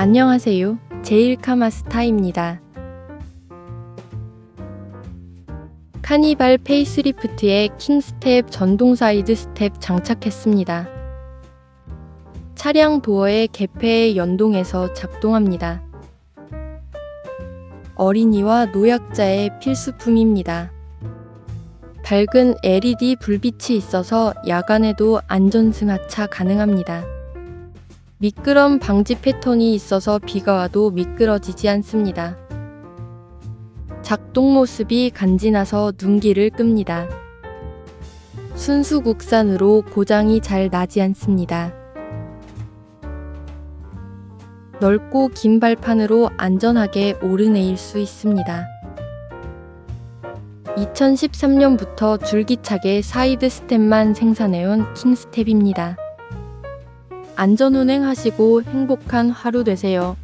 안녕하세요. 제일카마스타입니다. 카니발 페이스리프트에 킹스텝 전동 사이드 스텝 장착했습니다. 차량 도어의 개폐에 연동해서 작동합니다. 어린이와 노약자의 필수품입니다. 밝은 LED 불빛이 있어서 야간에도 안전승하차 가능합니다. 미끄럼 방지 패턴이 있어서 비가 와도 미끄러지지 않습니다. 작동 모습이 간지나서 눈길을 끕니다. 순수 국산으로 고장이 잘 나지 않습니다. 넓고 긴 발판으로 안전하게 오르내릴 수 있습니다. 2013년부터 줄기차게 사이드 스텝만 생산해온 킹스텝입니다. 안전운행 하시고 행복한 하루 되세요.